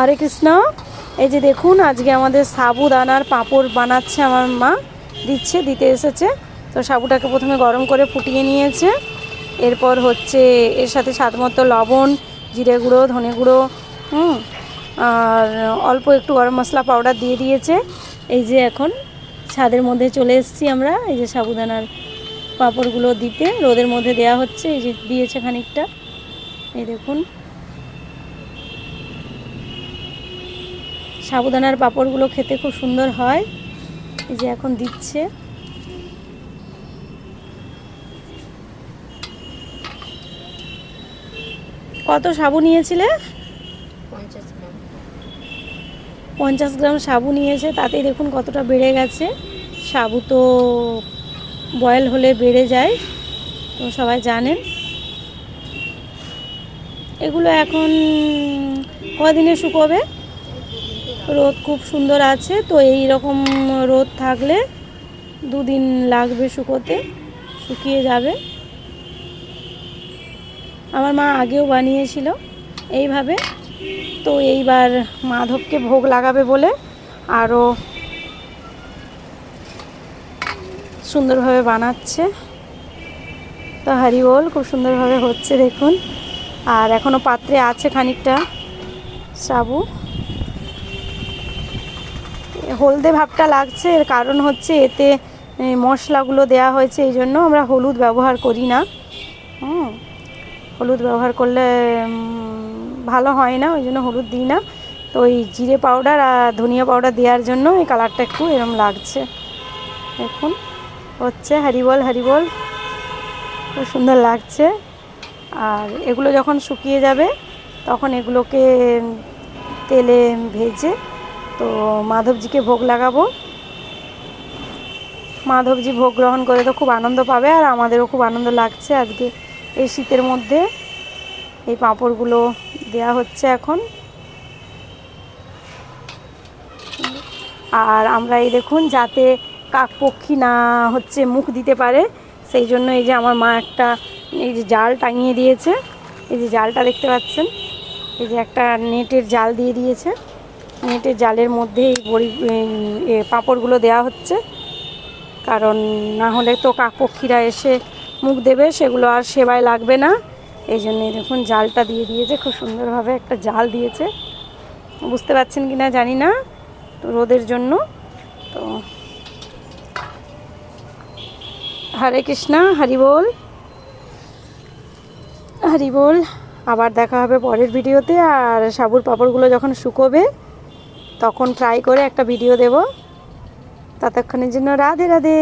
হরে কৃষ্ণ। এই যে দেখুন, আজকে আমাদের সাবুদানার পাঁপড় বানাচ্ছে আমার মা, দিচ্ছে, দিতে এসেছে। তো সাবুটাকে প্রথমে গরম করে ফুটিয়ে নিয়েছে। এরপর হচ্ছে এর সাথে স্বাদ মতো লবণ, জিরে গুঁড়ো, ধনে গুঁড়ো, হুম, আর অল্প একটু গরম মশলা পাউডার দিয়ে দিয়েছে। এই যে এখন ছাদের মধ্যে চলে এসেছি আমরা, এই যে সাবুদানার পাঁপড়গুলো দিতে। রোদের মধ্যে দেয়া হচ্ছে, এই যে দিয়েছে খানিকটা। এই দেখুন। সাবুদানার পাঁপড়গুলো খেতে খুব সুন্দর হয়। এই যে এখন দিচ্ছে। কত সাবু নিয়েছিলে? পঞ্চাশ গ্রাম। সাবু নিয়েছে তাতেই দেখুন কতটা বেড়ে গেছে। সাবু তো বয়েল হলে বেড়ে যায় তো সবাই জানেন। এগুলো এখন কদিনে শুকোবে? রোদ খুব সুন্দর আছে, তো এই রকম রোদ থাকলে দুদিন লাগবে শুকোতে, শুকিয়ে যাবে। আমার মা আগেও বানিয়েছিল এইভাবে, তো এইবার মাধবকে ভোগ লাগাবে বলে আরও সুন্দরভাবে বানাচ্ছে। তো হরি বল খুব সুন্দরভাবে হচ্ছে দেখুন। আর এখনও পাত্রে আছে খানিকটা, সাবু। হলদে ভাবটা লাগছে, এর কারণ হচ্ছে এতে মশলাগুলো দেয়া হয়েছে, এই জন্য আমরা হলুদ ব্যবহার করি না। হুম, হলুদ ব্যবহার করলে ভালো হয় না, ওই জন্য হলুদ দিই না। তো ওই জিরে পাউডার আর ধনিয়া পাউডার দেওয়ার জন্য এই কালারটা একটু এরম লাগছে। দেখুন, হচ্ছে হরিবল হরিবল খুব সুন্দর লাগছে। আর এগুলো যখন শুকিয়ে যাবে, তখন এগুলোকে তেলে ভেজে তো মাধবজিকে ভোগ লাগাবো। মাধবজি ভোগ গ্রহণ করে তো খুব আনন্দ পাবে আর আমাদেরও খুব আনন্দ লাগছে আজকে এই শীতের মধ্যে। এই পাঁপড়গুলো দেয়া হচ্ছে এখন। আর আমরা এই দেখুন যাতে কাকপক্ষী না হচ্ছে মুখ দিতে পারে, সেই জন্য এই যে আমার মা একটা এই যে জাল টাঙিয়ে দিয়েছে। এই যে জালটা দেখতে পাচ্ছেন? এই যে একটা নেটের জাল দিয়ে দিয়েছে। নেটের জালের মধ্যে এই বড়ি পাঁপড়গুলো দেওয়া হচ্ছে। কারণ না হলে তো কাকপক্ষীরা এসে মুখ দেবে, সেগুলো আর সেবায় লাগবে না। এই জন্য দেখুন জালটা দিয়ে দিয়েছে, খুব সুন্দরভাবে একটা জাল দিয়েছে। বুঝতে পারছেন কি না জানি না, তো রোদের জন্য। তো হরে কৃষ্ণা, হরি বল। হরি বল, আবার দেখা হবে পরের ভিডিওতে। আর সাবুর পাপড়গুলো যখন শুকোবে তখন ট্রাই করে একটা ভিডিও দেব। ততক্ষণের জন্য রাধে রাধে।